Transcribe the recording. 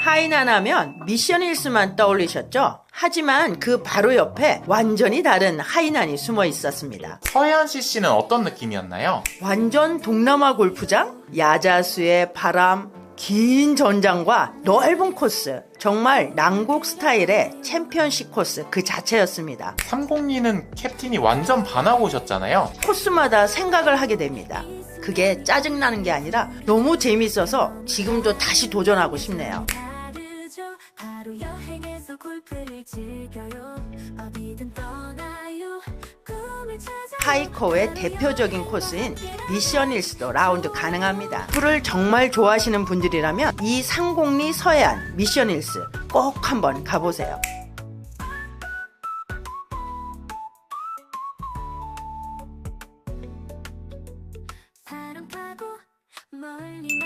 하이난 하면 미션 힐스만 떠올리셨죠? 하지만 그 바로 옆에 완전히 다른 하이난이 숨어 있었습니다. 서해안 CC는 어떤 느낌이었나요? 완전 동남아 골프장? 야자수의 바람, 긴 전장과 넓은 코스. 정말 난곡 스타일의 챔피언십 코스 그 자체였습니다. 302는 캡틴이 완전 반하고 오셨잖아요. 코스마다 생각을 하게 됩니다. 그게 짜증나는 게 아니라 너무 재밌어서 지금도 다시 도전하고 싶네요. 하루 여행에서 골프를 즐겨요 어디든 떠나요 파이코의 대표적인 코스인 미션 힐스도 라운드 가능합니다. 풀을 정말 좋아하시는 분들이라면 이 상공리 서해안 미션 힐스 꼭 한번 가보세요. 바람 타고 멀리